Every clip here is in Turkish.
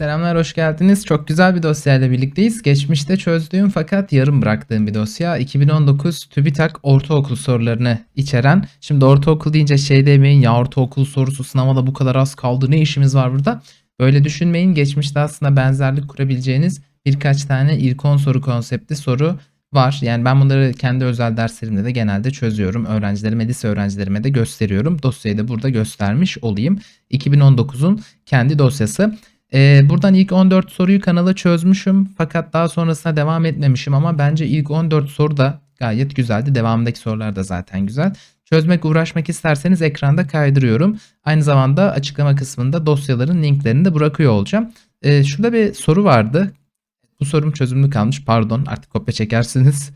Selamlar, hoş geldiniz. Çok güzel bir dosyayla birlikteyiz. Geçmişte çözdüğüm fakat yarım bıraktığım bir dosya. 2019 TÜBİTAK ortaokul sorularını içeren. Şimdi ortaokul deyince şey demeyin ya ortaokul sorusu sınava da bu kadar az kaldı ne işimiz var burada? Böyle düşünmeyin. Geçmişte aslında benzerlik kurabileceğiniz birkaç tane ilk 10 soru konseptli soru var. Yani ben bunları kendi özel derslerimde de genelde çözüyorum. Öğrencilerime, lise öğrencilerime de gösteriyorum. Dosyayı da burada göstermiş olayım. 2019'un kendi dosyası. Ee, buradan ilk 14 soruyu kanala çözmüşüm. Fakat daha sonrasına devam etmemişim ama bence ilk 14 soru da gayet güzeldi. Devamındaki sorular da zaten güzel. Çözmek, uğraşmak isterseniz ekranda kaydırıyorum. Aynı zamanda açıklama kısmında dosyaların linklerini de bırakıyor olacağım. Ee, şurada bir soru vardı. Bu sorum çözümlü kalmış. Pardon artık kopya çekersiniz.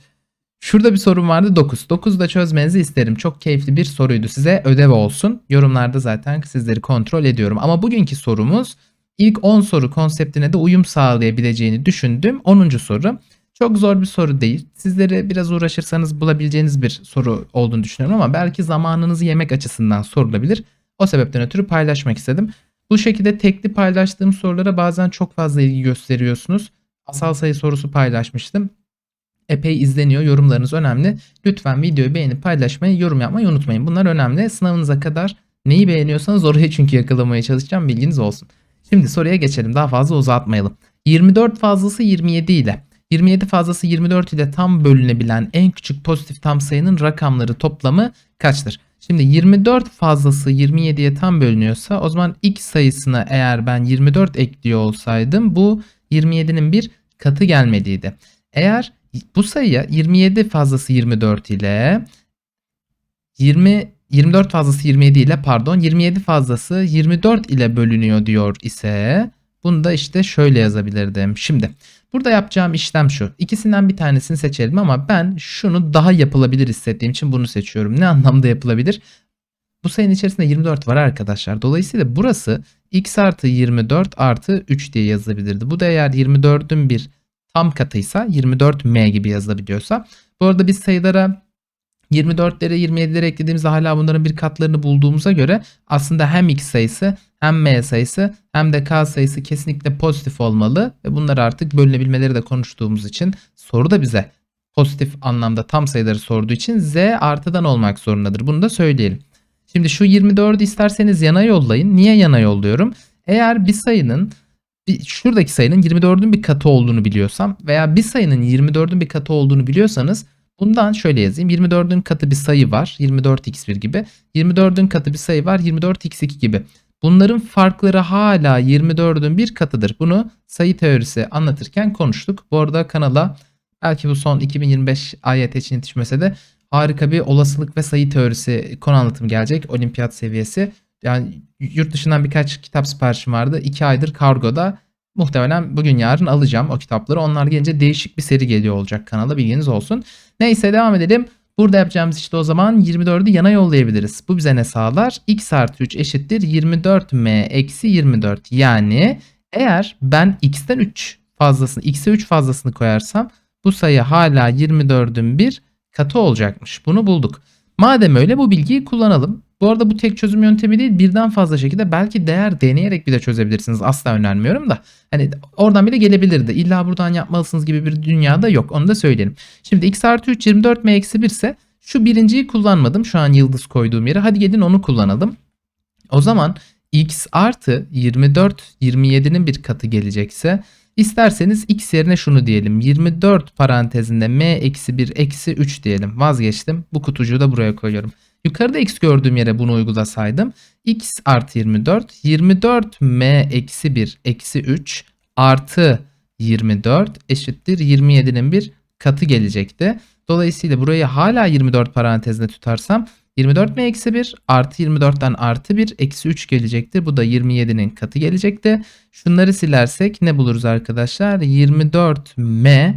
Şurada bir sorum vardı 9. 9 da çözmenizi isterim. Çok keyifli bir soruydu size. Ödev olsun. Yorumlarda zaten sizleri kontrol ediyorum. Ama bugünkü sorumuz ilk 10 soru konseptine de uyum sağlayabileceğini düşündüğüm 10. soru. Çok zor bir soru değil. Sizleri biraz uğraşırsanız bulabileceğiniz bir soru olduğunu düşünüyorum ama belki zamanınızı yemek açısından sorulabilir. O sebepten ötürü paylaşmak istedim. Bu şekilde tekli paylaştığım sorulara bazen çok fazla ilgi gösteriyorsunuz. Asal sayı sorusu paylaşmıştım. Epey izleniyor. Yorumlarınız önemli. Lütfen videoyu beğenip paylaşmayı, yorum yapmayı unutmayın. Bunlar önemli. Sınavınıza kadar neyi beğeniyorsanız oraya çünkü yakalamaya çalışacağım. Bilginiz olsun. Şimdi soruya geçelim. Daha fazla uzatmayalım. 24 fazlası 27 ile 27 fazlası 24 ile tam bölünebilen en küçük pozitif tam sayının rakamları toplamı kaçtır? Şimdi 24 fazlası 27'ye tam bölünüyorsa o zaman x sayısına eğer ben 24 ekliyor olsaydım bu 27'nin bir katı gelmediydi. Eğer bu sayıya 27 fazlası 24 ile 20 24 fazlası 27 ile pardon 27 fazlası 24 ile bölünüyor diyor ise bunu da işte şöyle yazabilirdim. Şimdi burada yapacağım işlem şu. İkisinden bir tanesini seçelim ama ben şunu daha yapılabilir hissettiğim için bunu seçiyorum. Ne anlamda yapılabilir? Bu sayının içerisinde 24 var arkadaşlar. Dolayısıyla burası x artı 24 artı 3 diye yazılabilirdi. Bu da eğer 24'ün bir tam katıysa 24m gibi yazılabiliyorsa. Bu arada biz sayılara 24'lere 27'lere eklediğimizde hala bunların bir katlarını bulduğumuza göre aslında hem x sayısı hem m sayısı hem de k sayısı kesinlikle pozitif olmalı ve bunlar artık bölünebilmeleri de konuştuğumuz için soru da bize pozitif anlamda tam sayıları sorduğu için z artıdan olmak zorundadır. Bunu da söyleyelim. Şimdi şu 24'ü isterseniz yana yollayın. Niye yana yolluyorum? Eğer bir sayının şuradaki sayının 24'ün bir katı olduğunu biliyorsam veya bir sayının 24'ün bir katı olduğunu biliyorsanız bundan şöyle yazayım. 24'ün katı bir sayı var. 24x1 gibi. 24'ün katı bir sayı var. 24x2 gibi. Bunların farkları hala 24'ün bir katıdır. Bunu sayı teorisi anlatırken konuştuk. Bu arada kanala belki bu son 2025 ayet için yetişmese de harika bir olasılık ve sayı teorisi konu anlatımı gelecek. Olimpiyat seviyesi. Yani yurt dışından birkaç kitap siparişim vardı. 2 aydır kargoda. Muhtemelen bugün yarın alacağım o kitapları. Onlar gelince değişik bir seri geliyor olacak kanala bilginiz olsun. Neyse devam edelim. Burada yapacağımız işte o zaman 24'ü yana yollayabiliriz. Bu bize ne sağlar? x artı 3 eşittir 24m eksi 24. Yani eğer ben x'ten 3 fazlasını, x'e 3 fazlasını koyarsam bu sayı hala 24'ün bir katı olacakmış. Bunu bulduk. Madem öyle bu bilgiyi kullanalım. Bu arada bu tek çözüm yöntemi değil birden fazla şekilde belki değer deneyerek bile çözebilirsiniz. Asla önermiyorum da. Hani oradan bile gelebilirdi. İlla buradan yapmalısınız gibi bir dünyada yok. Onu da söyleyelim. Şimdi x artı 3 24 m eksi 1 ise şu birinciyi kullanmadım. Şu an yıldız koyduğum yere. Hadi gelin onu kullanalım. O zaman x artı 24 27'nin bir katı gelecekse İsterseniz x yerine şunu diyelim. 24 parantezinde m eksi 1 eksi 3 diyelim. Vazgeçtim. Bu kutucuğu da buraya koyuyorum. Yukarıda x gördüğüm yere bunu uygulasaydım. x artı 24. 24 m eksi 1 eksi 3 artı 24 eşittir 27'nin bir katı gelecekti. Dolayısıyla burayı hala 24 parantezinde tutarsam 24 m eksi 1 artı 24'ten artı 1 eksi 3 gelecektir. Bu da 27'nin katı gelecekti. Şunları silersek ne buluruz arkadaşlar? 24 m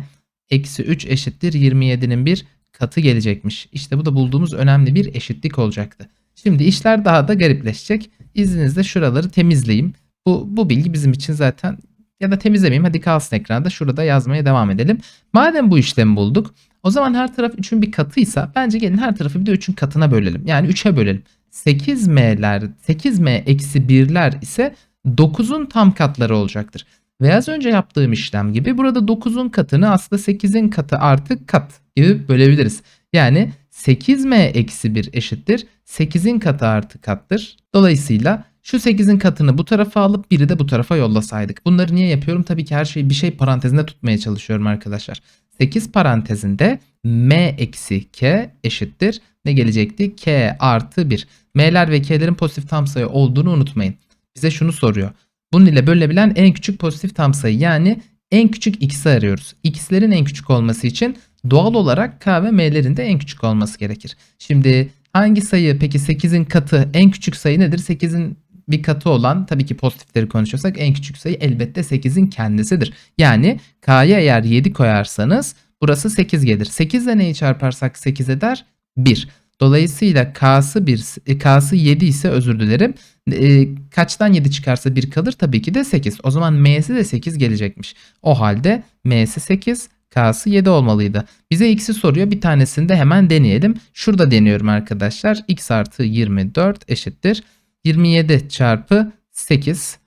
eksi 3 eşittir 27'nin bir katı gelecekmiş. İşte bu da bulduğumuz önemli bir eşitlik olacaktı. Şimdi işler daha da garipleşecek. İzninizle şuraları temizleyeyim. Bu, bu bilgi bizim için zaten ya da temizlemeyeyim hadi kalsın ekranda şurada yazmaya devam edelim. Madem bu işlemi bulduk o zaman her taraf 3'ün bir katıysa bence gelin her tarafı bir de 3'ün katına bölelim. Yani 3'e bölelim. 8m'ler 8m eksi 1'ler ise 9'un tam katları olacaktır. Ve az önce yaptığım işlem gibi burada 9'un katını aslında 8'in katı artı kat gibi bölebiliriz. Yani 8m eksi 1 eşittir 8'in katı artı kattır. Dolayısıyla şu 8'in katını bu tarafa alıp biri de bu tarafa yollasaydık. Bunları niye yapıyorum? Tabii ki her şeyi bir şey parantezinde tutmaya çalışıyorum arkadaşlar. 8 parantezinde m eksi k eşittir. Ne gelecekti? k artı 1. m'ler ve k'lerin pozitif tam sayı olduğunu unutmayın. Bize şunu soruyor. Bunun ile bölünebilen en küçük pozitif tam sayı yani en küçük x'i arıyoruz. x'lerin en küçük olması için doğal olarak k ve m'lerin de en küçük olması gerekir. Şimdi hangi sayı peki 8'in katı en küçük sayı nedir? 8'in bir katı olan tabii ki pozitifleri konuşuyorsak en küçük sayı elbette 8'in kendisidir. Yani k'ya eğer 7 koyarsanız burası 8 gelir. 8 ile neyi çarparsak 8 eder? 1. Dolayısıyla k'sı 1, e, k'sı 7 ise özür dilerim. E, kaçtan 7 çıkarsa 1 kalır? Tabii ki de 8. O zaman m'si de 8 gelecekmiş. O halde m'si 8, k'sı 7 olmalıydı. Bize x'i soruyor. Bir tanesini de hemen deneyelim. Şurada deniyorum arkadaşlar. x artı 24 eşittir. 27 çarpı 8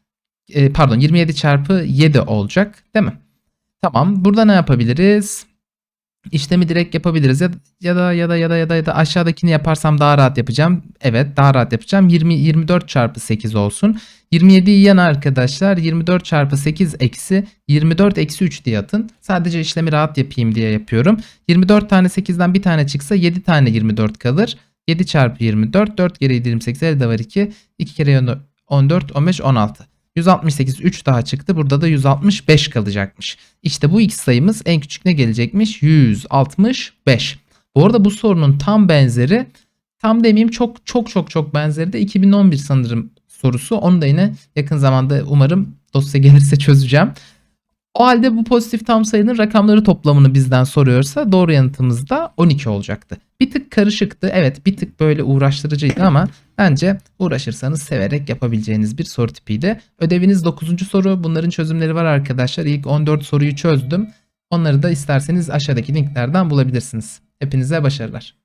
e, pardon 27 çarpı 7 olacak değil mi? Tamam. Burada ne yapabiliriz? İşlemi direkt yapabiliriz ya, ya da ya da ya da ya da ya da aşağıdakini yaparsam daha rahat yapacağım. Evet daha rahat yapacağım. 20 24 çarpı 8 olsun. 27'yi yan arkadaşlar 24 çarpı 8 eksi 24 eksi 3 diye atın. Sadece işlemi rahat yapayım diye yapıyorum. 24 tane 8'den bir tane çıksa 7 tane 24 kalır. 7 çarpı 24 4 kere 7 28 elde var 2. 2 kere 14 15 16. 168 3 daha çıktı. Burada da 165 kalacakmış. İşte bu x sayımız en küçük ne gelecekmiş? 165. Bu arada bu sorunun tam benzeri tam demeyeyim çok çok çok çok benzeri de 2011 sanırım sorusu. Onu da yine yakın zamanda umarım dosya gelirse çözeceğim. O halde bu pozitif tam sayının rakamları toplamını bizden soruyorsa doğru yanıtımız da 12 olacaktı. Bir tık karışıktı. Evet bir tık böyle uğraştırıcıydı ama bence uğraşırsanız severek yapabileceğiniz bir soru tipiydi. Ödeviniz 9. soru. Bunların çözümleri var arkadaşlar. İlk 14 soruyu çözdüm. Onları da isterseniz aşağıdaki linklerden bulabilirsiniz. Hepinize başarılar.